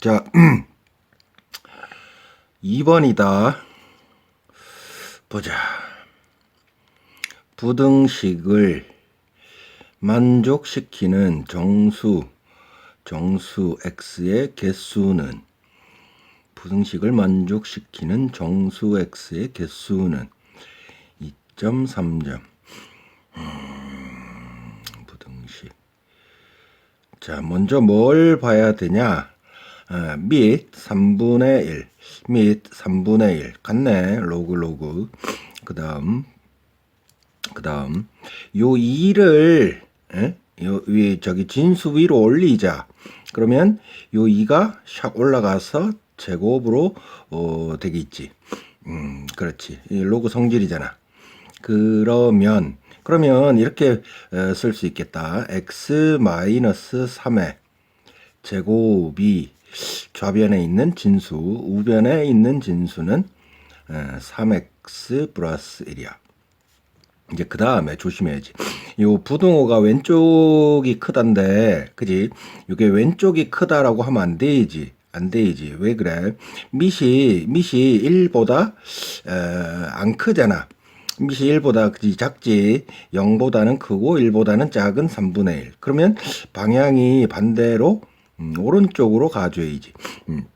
자, 2번이다. 보자. 부등식을 만족시키는 정수, 정수 x의 개수는 부등식을 만족시키는 정수 x의 개수는 2.3점. 음, 부등식. 자, 먼저 뭘 봐야 되냐? 아, 및 3분의 1, 및 3분의 1. 같네. 로그, 로그. 그 다음, 그 다음, 요 2를, 에? 요, 위, 저기 진수 위로 올리자. 그러면 요 2가 샥 올라가서 제곱으로, 어, 되겠지. 음, 그렇지. 이 로그 성질이잖아. 그러면, 그러면 이렇게 쓸 수 있겠다. x 마이너스 3의 제곱이 좌변에 있는 진수, 우변에 있는 진수는 3x 플러스 1이야. 이제 그 다음에 조심해야지. 요 부등호가 왼쪽이 크단데, 그지? 이게 왼쪽이 크다라고 하면 안 되지. 안 되지. 왜 그래? 밑이, 밑이 1보다, 에, 안 크잖아. 밑이 1보다 그지 작지 0보다는 크고 1보다는 작은 3분의 1 그러면 방향이 반대로 음, 오른쪽으로 가줘야지. 음.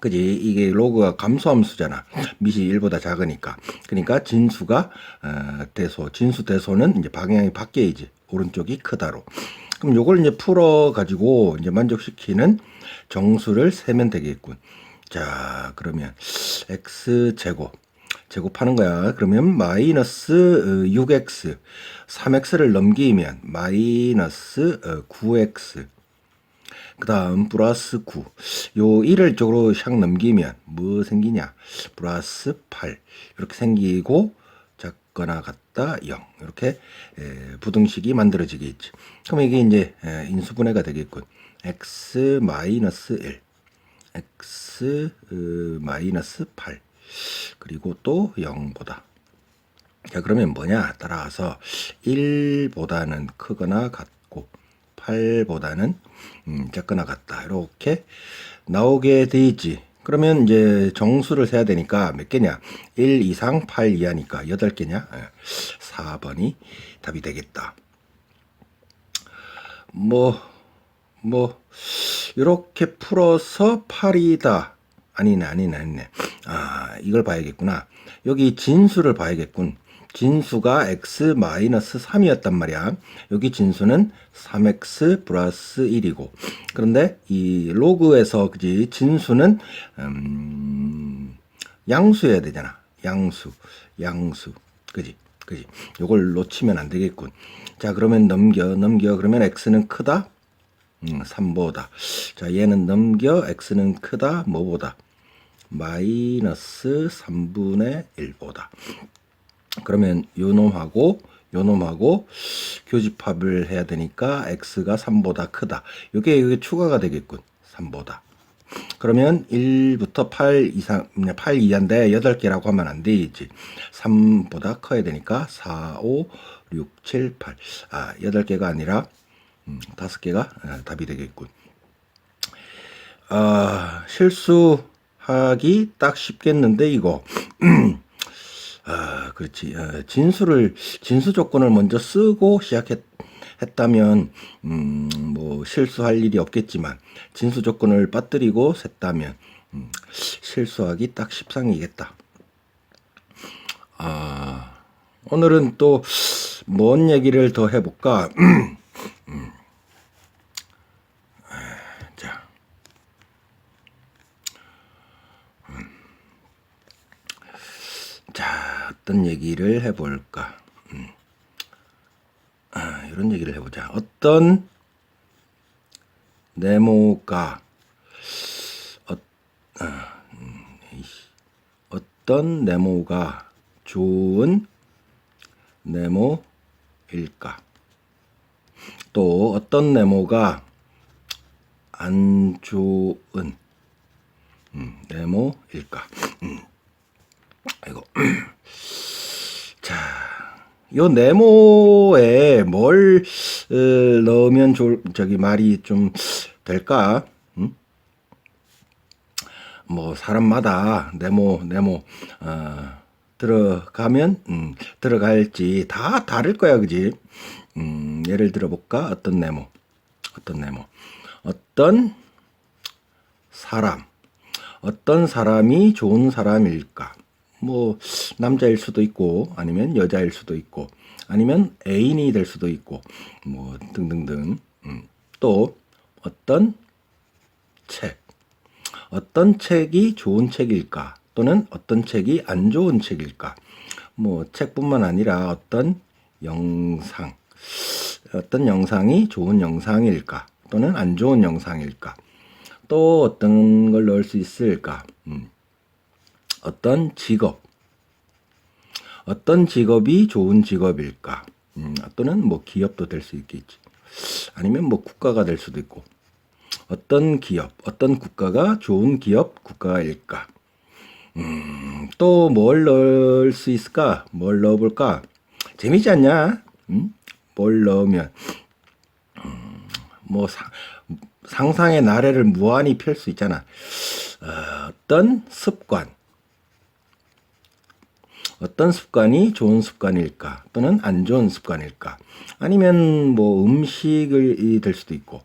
그지? 이게 로그가 감소함수잖아. 밑이 1보다 작으니까. 그러니까 진수가 어, 대소 진수 대소는 이제 방향이 바뀌어야지. 오른쪽이 크다로. 그럼 요걸 이제 풀어 가지고 이제 만족시키는 정수를 세면 되겠군. 자 그러면 x 제곱. 제곱하는 거야. 그러면 마이너스 6x 3x를 넘기면 마이너스 9x 그 다음 플러스 9. 요 1을 쪽으로 샥 넘기면 뭐 생기냐? 플러스 8 이렇게 생기고 작거나 같다 0 이렇게 부등식이 만들어지겠지. 그럼 이게 이제 인수분해가 되겠군. x 마이너스 1 x 마이너스 8 그리고 또 0보다. 자, 그러면 뭐냐? 따라서 1보다는 크거나 같고 8보다는 음, 작거나 같다. 이렇게 나오게 돼 있지. 그러면 이제 정수를 세야 되니까 몇 개냐? 1 이상 8 이하니까 8개냐? 4번이 답이 되겠다. 뭐, 뭐, 이렇게 풀어서 8이다. 아니네, 아니네, 아니네. 아, 이걸 봐야겠구나. 여기 진수를 봐야겠군. 진수가 x-3이었단 말이야. 여기 진수는 3x 플러스 1이고. 그런데 이 로그에서 그지 진수는 음, 양수여야 되잖아. 양수, 양수. 그지? 그지? 요걸 놓치면 안 되겠군. 자, 그러면 넘겨, 넘겨. 그러면 x는 크다? 음, 3보다. 자, 얘는 넘겨. x는 크다. 뭐보다? 마이너스 3분의 1보다. 그러면 요 놈하고 요 놈하고 교집합을 해야 되니까 x가 3보다 크다. 이게 이게 추가가 되겠군. 3보다. 그러면 1부터 8 이상 8 이하인데 8개라고 하면 안 되지. 3보다 커야 되니까 4, 5, 6, 7, 8. 아, 8개가 아니라 음, 5개가 아, 답이 되겠군. 아, 실수 하기 딱 쉽겠는데 이거 아 그렇지 아, 진수를 진수 조건을 먼저 쓰고 시작했다면 음, 뭐 실수할 일이 없겠지만 진수 조건을 빠뜨리고 셌다면 음, 실수하기 딱 십상이겠다. 아 오늘은 또 뭔 얘기를 더 해볼까? 어떤 얘기를 해볼까? 음. 아, 이런 얘기를 해보자. 어떤 네모가 어, 아, 음, 어떤 네모가 좋은 네모일까? 또 어떤 네모가 안 좋은 음, 네모일까? 음. 아이고. 자, 요 네모에 뭘 어, 넣으면 좋 저기 말이 좀 될까? 음? 뭐 사람마다 네모 네모 어, 들어가면 음, 들어갈지 다 다를 거야 그지 음, 예를 들어 볼까 어떤 네모 어떤 네모 어떤 사람 어떤 사람이 좋은 사람일까 뭐 남자일 수도 있고 아니면 여자일 수도 있고 아니면 애인이 될 수도 있고 뭐 등등등. 음, 또 어떤 책. 어떤 책이 좋은 책일까? 또는 어떤 책이 안 좋은 책일까? 뭐 책뿐만 아니라 어떤 영상. 어떤 영상이 좋은 영상일까? 또는 안 좋은 영상일까? 또 어떤 걸 넣을 수 있을까? 음. 어떤 직업 어떤 직업이 좋은 직업일까 음, 또는 뭐 기업도 될 수 있겠지 아니면 뭐 국가가 될 수도 있고 어떤 기업, 어떤 국가가 좋은 기업 국가일까? 음, 또 뭘 넣을 수 있을까? 뭘 넣어볼까? 재미지 않냐? 음? 뭘 넣으면 음, 뭐 상, 상상의 나래를 무한히 펼 수 있잖아. 어, 어떤 습관, 어떤 습관이 좋은 습관일까? 또는 안 좋은 습관일까? 아니면 뭐 음식이 될 수도 있고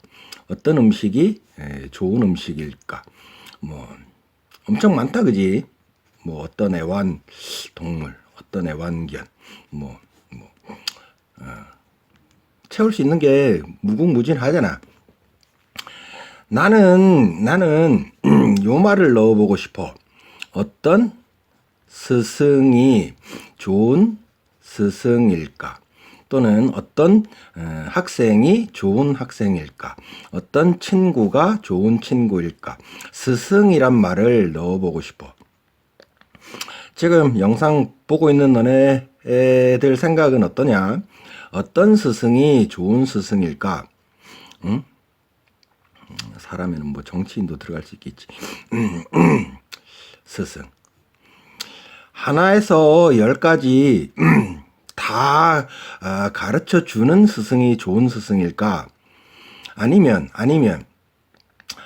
어떤 음식이 에, 좋은 음식일까? 뭐 엄청 많다 그지? 뭐 어떤 애완 동물 어떤 애완견 뭐, 뭐 어, 채울 수 있는 게 무궁무진하잖아. 나는 나는 요 말을 넣어보고 싶어. 어떤 스승이 좋은 스승일까? 또는 어떤 어, 학생이 좋은 학생일까? 어떤 친구가 좋은 친구일까? 스승이란 말을 넣어보고 싶어. 지금 영상 보고 있는 너네들 생각은 어떠냐? 어떤 스승이 좋은 스승일까? 응? 사람에는 뭐 정치인도 들어갈 수 있겠지. 스승. 하나에서 열까지 다 아, 가르쳐 주는 스승이 좋은 스승일까? 아니면 아니면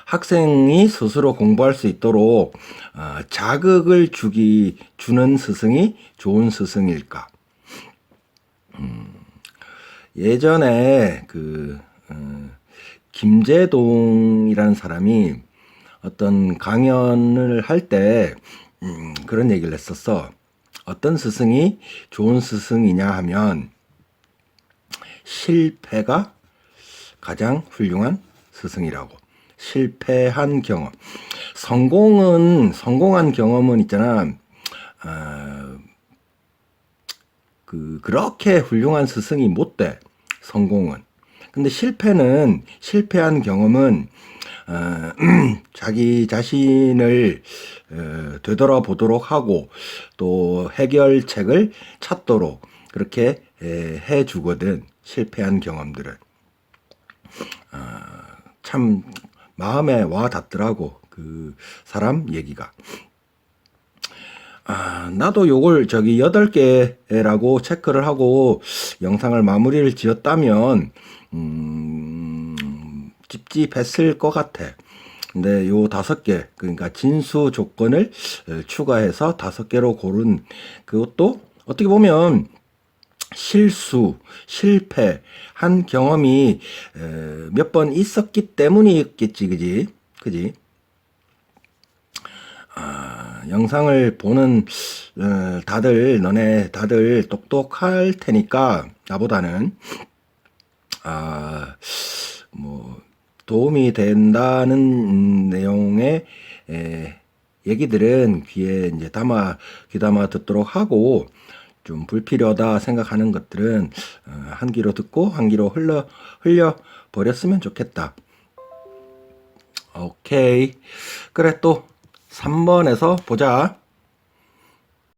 학생이 스스로 공부할 수 있도록 어, 자극을 주기 주는 스승이 좋은 스승일까? 음, 예전에 그 어, 김재동이라는 사람이 어떤 강연을 할 때 음, 그런 얘기를 했었어. 어떤 스승이 좋은 스승이냐 하면 실패가 가장 훌륭한 스승이라고. 실패한 경험. 성공은, 성공한 경험은 있잖아. 어, 그, 그렇게 훌륭한 스승이 못 돼. 성공은. 근데 실패는, 실패한 경험은 어, 자기 자신을 어, 되돌아보도록 하고 또 해결책을 찾도록 그렇게 에, 해주거든 실패한 경험들은. 어, 참 마음에 와 닿더라고 그 사람 얘기가. 아, 나도 요걸 저기 8개라고 체크를 하고 영상을 마무리를 지었다면, 음, 찝찝했을 것 같아. 근데 요 다섯 개, 그러니까 진수 조건을 어, 추가해서 다섯 개로 고른 그것도 어떻게 보면 실수, 실패, 한 경험이 어, 몇번 있었기 때문이었겠지, 그지? 그지? 아, 영상을 보는 어, 다들 너네 다들 똑똑할 테니까 나보다는 아 뭐 도움이 된다는 내용의 에, 얘기들은 귀에 이제 담아 귀담아 듣도록 하고 좀 불필요하다 생각하는 것들은 어, 한 귀로 듣고 한 귀로 흘러 흘려 버렸으면 좋겠다. 오케이. 그래 또 3번에서 보자.